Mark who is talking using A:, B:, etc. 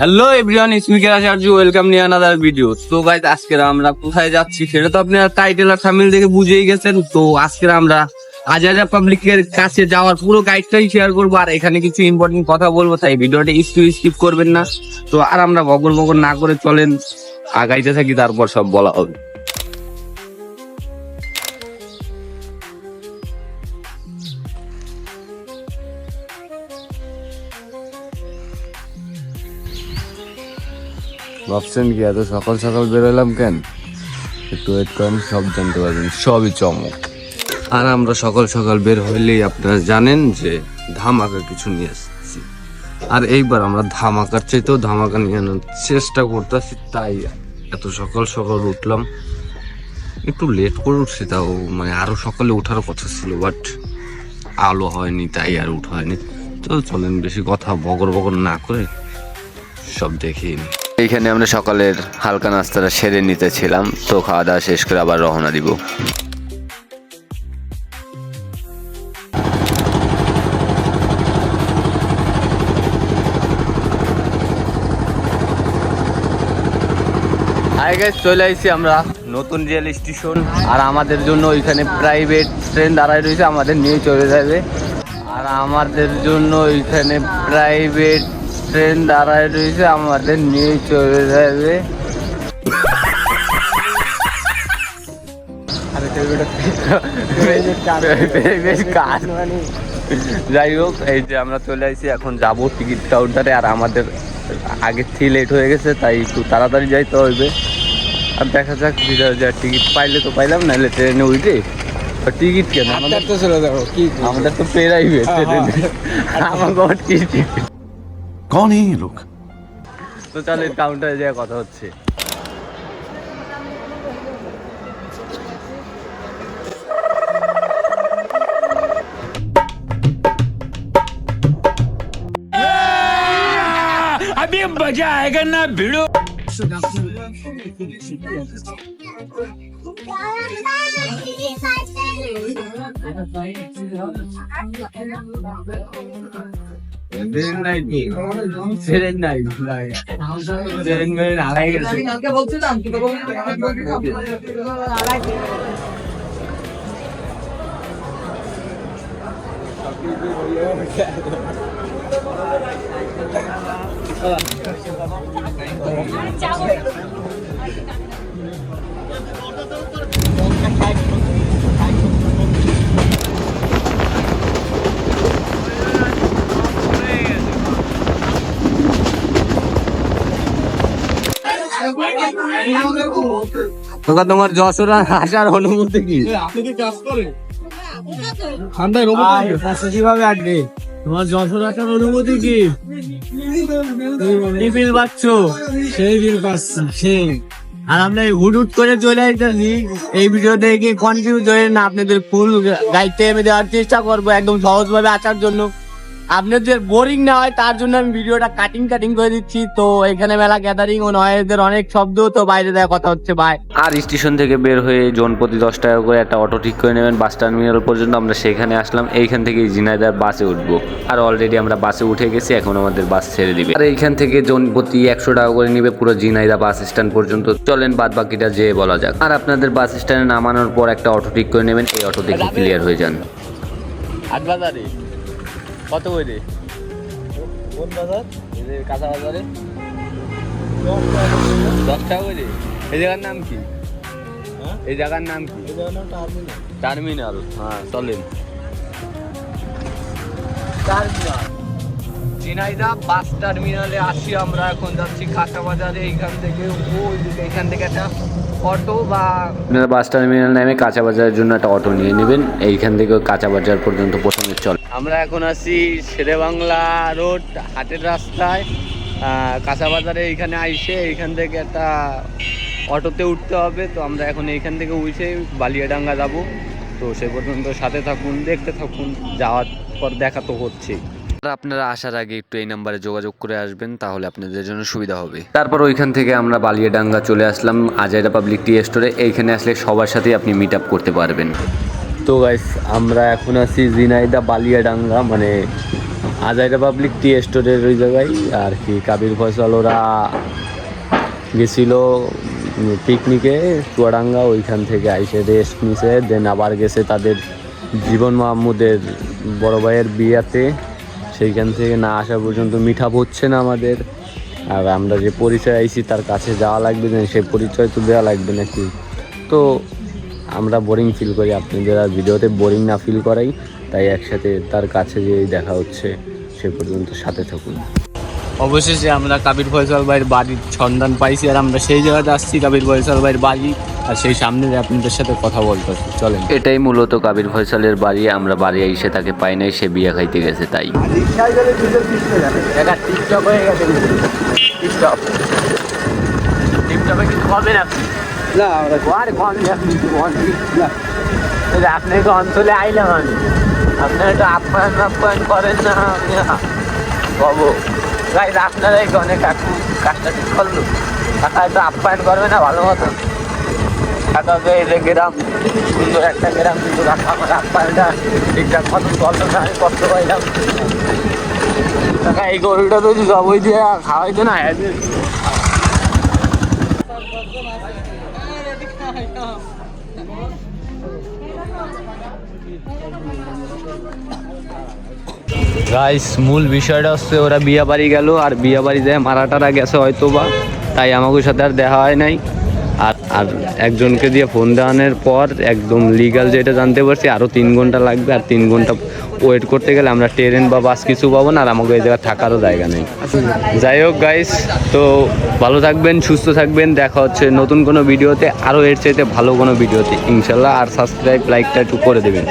A: Hello everyone speaker Acharya welcome নিয়ে another video তো guys আজকে আমরা কোথায় যাচ্ছি সেটা তো আপনারা টাইটেল আর থামিল দেখে বুঝেই গেছেন। তো আজকে আমরা আজারা পাবলিকের কাছে যাওয়ার পুরো গাইডটাই শেয়ার করব। আর এখানে কিছু ইম্পর্টেন্ট কথা বলব, তাই ভিডিওটা একটু স্কিপ করবেন না। তো আর আমরা বগর বগর না করে চলেন। আগাইতে থাকি, তারপর সব বলা হবে। ভাবছেন কি, এত সকাল সকাল বেরোলাম কেন? একটু ওয়েট করেন, সব জানতে পারবেন, সবই চমক। আর আমরা সকাল সকাল বের হইলেই আপনারা জানেন যে ধামাকা কিছু নিয়ে আসছি। আর এইবার আমরা ধামাকার চাইতেও ধামাকা নিয়ে আনার চেষ্টা করতেছি, তাই এত সকাল সকাল উঠলাম। একটু লেট করে উঠছি, তাও মানে আরও সকালে ওঠার কথা ছিল বাট আলো হয়নি, তাই আর উঠা হয়নি। তো চলেন, বেশি কথা বগর বগর না করে সব দেখিয়ে নিই।
B: এইখানে আমরা সকালের হালকা নাস্তাটা সেরে নিতেছিলাম, তো খাওয়া দাওয়া শেষ করে আবার রওনা দিব।
A: চলে আসছি আমরা নতুন রেল স্টেশন, আর আমাদের জন্য ওইখানে প্রাইভেট ট্রেন দাঁড়ায় রয়েছে, আমাদের নিয়ে চলে যাবে। আর আমাদের জন্য ওইখানে প্রাইভেট ট্রেন দাঁড়ায় রয়েছে আমাদের নিয়ে চলে যাবে। যাই হোক এই যে আমরা চলে আসি এখন যাব টিকিট কাউন্টারে আর আমাদের আগের থেকে লেট হয়ে গেছে তাই একটু তাড়াতাড়ি যাইতে হবে। আর দেখা যাক বিদায় টিকিট পাইলে তো পাইলাম নাহলে ট্রেনে উঠে। টিকিট কেন? আমাদের
C: তো চলে যাব কি
A: আমাদের তো প্রাইভেট আমার গড কি টিকিট
D: कौन है ये लोग
A: তো তাহলে কাউন্টারে যাওয়া কথা হচ্ছে train Sẽ đến đây chị Sẽ đến đây Sẽ đến đây Sẽ đến đây Sẽ đến đây Hãy subscribe cho kênh Ghiền Mì Gõ Để không? Bỏ lỡ những video hấp dẫn তোকা তোমার যশোর আসার অনুভূতি কি?
C: আপনি কি কাজ করেন? ঠান্ডায় কীভাবে আটবে? তোমার যশোর আসার অনুমতি কি?
A: বিল পাচ্ছ।
C: সেই বিল পাচ্ছি সেই।
A: আর আমরা এই হুট হুট করে চলে আসতেছি। এই ভিডিও দেখে কনফিউজ হয়ে না আপনাদের ফুল গাইডটা আমি দেওয়ার চেষ্টা করব একদম সহজভাবে আসার জন্য। আপনাদের বোরিং না হয় তার জন্য আমি ভিডিওটা কাটিং কাটিং করে দিচ্ছি। তো এখানে মেলা গ্যাদারিং ও নয়েজের অনেক শব্দ তো বাইরে দেওয়া কথা হচ্ছে ভাই
B: আর স্টেশন থেকে বের হয়ে জনপ্রতি দশ টাকা করে একটা অটো ঠিক করে নেবেন বাস টার্মিনাল পর্যন্ত আমরা সেখানে আসলাম। এইখান থেকে জিনাইদার বাসে উঠবো। আর অলরেডি আমরা বাসে উঠে গেছি এখন আমাদের বাস ছেড়ে দিবে। আর এইখান থেকে জনপ্রতি একশো টাকা করে নিবে পুরো জিনাইদা বাস স্ট্যান্ড পর্যন্ত। চলেন বাদ বাকিটা যেয়ে বলা যাক। আর আপনাদের বাস স্ট্যান্ডে নামানোর পর একটা অটো ঠিক করে নেবেন এই অটো দেখে ক্লিয়ার হয়ে যান।
A: আট বাজারে? কত করে
C: কোন বাজার
A: এই যে কাঁচা বাজারে। দশ টাকা করে এই জায়গার নাম কি?
C: হ্যাঁ?
A: এই জায়গার নাম কি?
C: এই জায়গার নাম টার্মিনাল।
A: টার্মিনাল হ্যাঁ চলেন। ঝিনাইদা বাস টার্মিনালে আসি আমরা এখন যাচ্ছি কাঁচা বাজারে এইখান থেকে ওই এখান থেকে একটা অটো বা
B: আপনারা বাস টার্মিনাল নামে কাঁচা বাজারের জন্য একটা অটো নিয়ে নেবেন। এইখান থেকে কাঁচা বাজার পর্যন্ত প্রথমে চল।
A: আমরা এখন আছি শেরে বাংলা রোড হাটের রাস্তায়। কাঁচা বাজারে এইখানে আইসে এইখান থেকে একটা অটোতে উঠতে হবে। তো আমরা এখন এইখান থেকে উঠে বালিয়াডাঙ্গা যাব। তো সে পর্যন্ত সাথে থাকুন দেখতে থাকুন যাওয়ার পর দেখা তো হচ্ছেই।
B: আপনারা আসার আগে একটু এই নাম্বারে যোগাযোগ করে আসবেন তাহলে আপনাদের জন্য সুবিধা হবে। তারপর ওইখান থেকে আমরা বালিয়াডাঙ্গা চলে আসলাম আজাইরা পাবলিক টি স্টোরে। এইখানে আসলে সবার সাথেই আপনি মিট আপ করতে পারবেন।
A: তো গাইস আমরা এখন আছি জিনাইদা বালিয়াডাঙ্গা মানে আজাই পাবলিক টি স্টোরের ওই জায়গায়। আর কি কাবির ফয়সাল ওরা গেছিল পিকনিকে চুয়াডাঙ্গা ওইখান থেকে আইসে রেস্ট নিছে। দেন আবার গেছে তাদের জীবন মাহমুদের বড় ভাইয়ের বিয়াতে। সেইখান থেকে না আসা পর্যন্ত মিঠা হচ্ছে না আমাদের। আর আমরা যে পরিচয় আইছি, তার কাছে যাওয়া লাগবে না, সেই পরিচয় তো দেওয়া লাগবে নাকি? তো আমরা বোরিং ফিল করি, আপনাদের আর ভিডিওতে বোরিং না ফিল করাই। তাই একসাথে তার কাছে যেই দেখা হচ্ছে, সে পর্যন্ত সাথে থাকুন।
E: অবশেষে আমরা কাবির ফয়সাল ভাইয়ের বাড়ির সন্ধান পাইছি, আর আমরা সেই জায়গাতে আসছি কাবির ফয়সাল ভাইয়ের বাড়ি। আর সেই সামনে আপনাদের সাথে কথা বলতে চলেন।
A: এটাই মূলত কাবির ফয়সালের বাড়ি আমরা বাড়ি এসে তাকে পাই নাই সে বিয়ে খাইতে গেছে তাই।
E: টিকটক হয়ে গেছে টিকটক টিকটকে কিছু না।
F: না
E: আপনি তো অঞ্চলে আইলাম আমি আপনারা একটু আপ্যায়ন আপ্যায়ন করেন না। আমি বাবু গাইজ আপনারাই অনেক কাকু কাজটা ঠিক করল? কাকা একটু আপ্যায়ন করবে না ভালো মতো গ্রাম, সুন্দর একটা গ্রাম কিন্তু ঠিকঠাক কষ্ট পাইলাম। এই গরুটা তো জবই দিয়ে খাওয়াইতো না
A: গাইস মূল বিষয়টা হচ্ছে ওরা বিয়া বাড়ি গেল, আর বিয়া বাড়ি যায় মারাটারা গেছে হয়তো বা তাই আমাদের সাথে আর দেখা হয় নাই। আর আর একজনকে দিয়ে ফোন দেওয়ানোর পর একদম লিগাল যেটা জানতে পারছি আরও তিন ঘণ্টা লাগবে আর তিন ঘণ্টা ওয়েট করতে গেলে আমরা ট্রেন বা বাস কিছু পাবো না আর আমাকে এই জায়গায় থাকারও জায়গা নেই। যাই হোক গাইস তো ভালো থাকবেন, সুস্থ থাকবেন, দেখা হচ্ছে নতুন কোনো ভিডিওতে আরও এর চাইতে ভালো কোনো ভিডিওতে, ইনশাল্লাহ, আর সাবস্ক্রাইব লাইকটা একটু করে দেবেন।